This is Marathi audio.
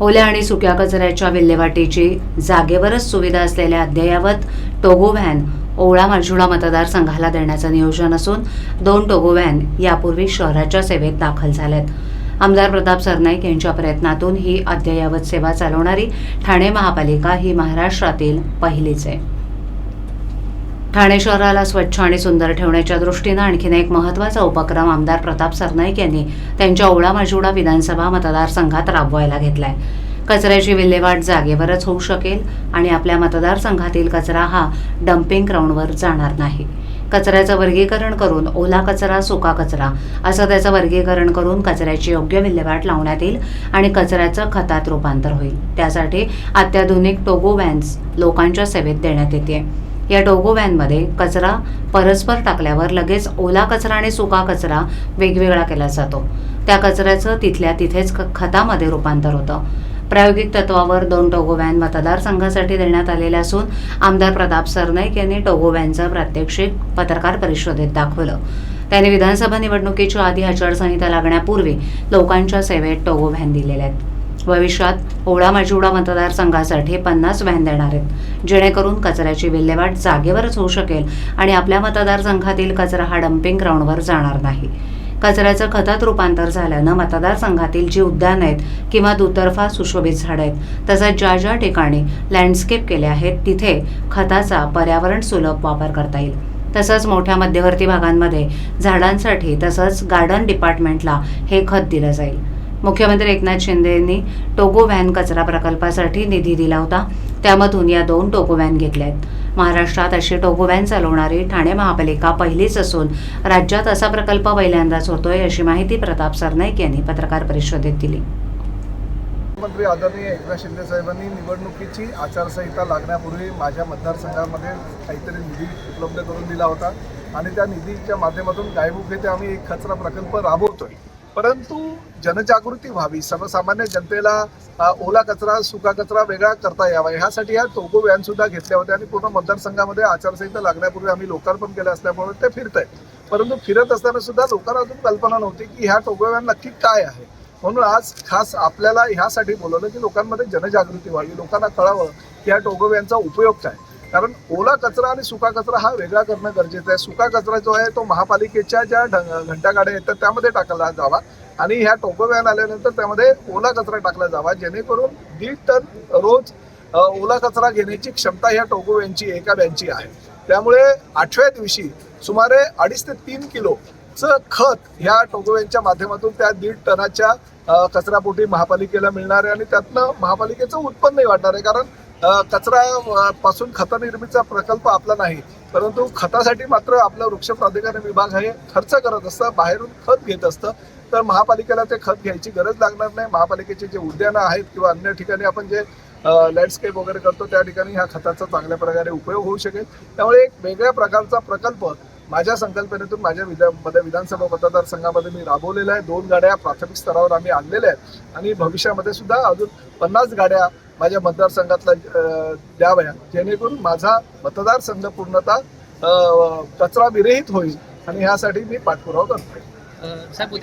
ओल्या आणि सुक्या कचऱ्याच्या विल्हेवाटीची जागेवरच सुविधा असलेल्या अद्ययावत टोगो व्हॅन ओवळा मालजुळा मतदारसंघाला देण्याचं नियोजन असून दोन टोगो व्हॅन यापूर्वी शहराच्या सेवेत दाखल झाल्यात आमदार प्रताप सरनाईक यांच्या प्रयत्नातून ही अद्ययावत सेवा चालवणारी ठाणे महापालिका ही महाराष्ट्रातील पहिलीच आहे. ठाणे शहराला स्वच्छ आणि सुंदर ठेवण्याच्या दृष्टीनं आणखीन एक महत्त्वाचा उपक्रम आमदार प्रताप सरनाईक यांनी त्यांच्या ओळा माजुडा विधानसभा मतदारसंघात राबवायला घेतलाय. कचऱ्याची विल्हेवाट जागेवरच होऊ शकेल आणि आपल्या मतदारसंघातील कचरा हा डम्पिंग ग्राउंडवर जाणार नाही. कचऱ्याचं वर्गीकरण करून ओला कचरा सुका कचरा असं त्याचं वर्गीकरण करून कचऱ्याची योग्य विल्हेवाट लावण्यात येईल आणि कचऱ्याचं खतात रूपांतर होईल. त्यासाठी अत्याधुनिक टोगो व्हॅन्स लोकांच्या सेवेत देण्यात येते या टोगो व्हॅनमध्ये कचरा परस्पर टाकल्यावर लगेच ओला कचरा आणि सुका कचरा वेगवेगळा केला जातो. त्या कचऱ्याचं तिथल्या तिथेच खतामध्ये रूपांतर होतं. प्रायोगिक तत्वावर दोन टोगो व्हॅन मतदारसंघासाठी देण्यात आलेल्या असून आमदार प्रताप सरनाईक यांनी टोगो व्हॅनचं प्रात्यक्षिक पत्रकार परिषदेत दाखवलं. त्यांनी विधानसभा निवडणुकीच्या आधी आचारसंहिता लागण्यापूर्वी लोकांच्या सेवेत टोगो व्हॅन दिलेल्या आहेत. भविष्यात ओळा माजिवडा मतदारसंघासाठी पन्नास व्हॅन देणार आहेत. जेणेकरून कचऱ्याची विल्हेवाट जागेवरच होऊ शकेल आणि आपल्या मतदारसंघातील कचरा हा डम्पिंग ग्राउंडवर जाणार नाही. कचऱ्याचं खतात रूपांतर झाल्यानं मतदारसंघातील जी उद्यानं आहेत किंवा दुतर्फा सुशोभित झाडं आहेत तसंच ज्या ज्या ठिकाणी लँडस्केप केले आहेत तिथे खताचा पर्यावरण सुलभ वापर करता येईल. तसंच मोठ्या मध्यवर्ती भागांमध्ये झाडांसाठी तसंच गार्डन डिपार्टमेंटला हे खत दिलं जाईल. मुख्यमंत्री एकनाथ शिंदे यांनी टोगो व्हॅन कचरा प्रकल्पासाठी निधी दिला होता. त्यामधून या दोन टोगो व्हॅन घेतल्या आहेत. महाराष्ट्रात अशी टोगो व्हॅन चालवणारी ठाणे महापालिका पहिलीच असून राज्यात असा प्रकल्प पहिल्यांदाच होतोय अशी माहिती प्रताप सरनाईक यांनी पत्रकार परिषदेत दिली. मुख्यमंत्री आदरणीय एकनाथ शिंदे साहेबांनी निवडणुकीची आचारसंहिता लागण्यापूर्वी माझ्या मतदारसंघामध्ये काहीतरी निधी उपलब्ध करून दिला होता. आणि त्या निधीच्या माध्यमातून गायबुक येथे आम्ही एक कचरा प्रकल्प राबवतोय. परंतु जनजागृती व्हावी. सर्वसामान्य जनतेला ओला कचरा सुका कचरा वेगळा करता यावा. ह्यासाठी ह्या टोगो व्हॅन सुद्धा घेतल्या होत्या आणि पूर्ण मतदारसंघामध्ये आचारसंहिता लागण्यापूर्वी आम्ही लोकार्पण केलं असल्यामुळे ते फिरत आहेत परंतु फिरत असताना सुद्धा लोकांना अजून कल्पना नव्हती की ह्या टोगो व्हॅन नक्की काय आहे. म्हणून आज खास आपल्याला ह्यासाठी बोलवलं की लोकांमध्ये जनजागृती व्हावी. लोकांना कळावं की ह्या टोगो व्हॅनचा उपयोग काय. कारण ओला कचरा आणि सुका कचरा हा वेगळा करणं गरजेचं आहे. सुका कचरा जो आहे तो महापालिकेच्या ज्या ढ- घंटागाड्या येतात त्यामध्ये टाकला जावा. आणि ह्या टोको आल्यानंतर त्यामध्ये ओला कचरा टाकला जावा. जेणेकरून दीड टन रोज ओला कचरा घेण्याची क्षमता ह्या टोको एका बँची आहे. त्यामुळे आठव्या दिवशी सुमारे अडीच ते तीन किलोचं खत ह्या टोगोव्यांच्या माध्यमातून त्या दीड टनाच्या कचरापोटी महापालिकेला मिळणार आहे. आणि त्यातनं महापालिकेचं उत्पन्नही वाढणार आहे. कारण कचरा पासून खत निर्मितीचा प्रकल्प आपला नाही परंतु खतासाठी मात्र आपलं वृक्ष प्राधिकरण विभाग हे खर्च करत असतं बाहेरून खत घेत असतं. तर महापालिकेला ते खत घ्यायची गरज लागणार नाही. महापालिकेचे जे उद्यानं आहेत किंवा अन्य ठिकाणी आपण जे लँडस्केप वगैरे करतो त्या ठिकाणी ह्या खताचा चांगल्या प्रकारे उपयोग होऊ शकेल. त्यामुळे एक वेगळ्या प्रकारचा प्रकल्प माझ्या संकल्पनेतून माझ्या विधा विधानसभा मतदारसंघामध्ये मी राबवलेला आहे. दोन गाड्या प्राथमिक स्तरावर आम्ही आणलेल्या आहेत. आणि भविष्यामध्ये सुद्धा अजून पन्नास गाड्या माझ्या मतदारसंघातला द्याव्या. जेणेकरून माझा मतदारसंघ पूर्णतः कचरा विरहित होईल. आणि ह्यासाठी मी पाठपुरावा करतो साहेब उद्या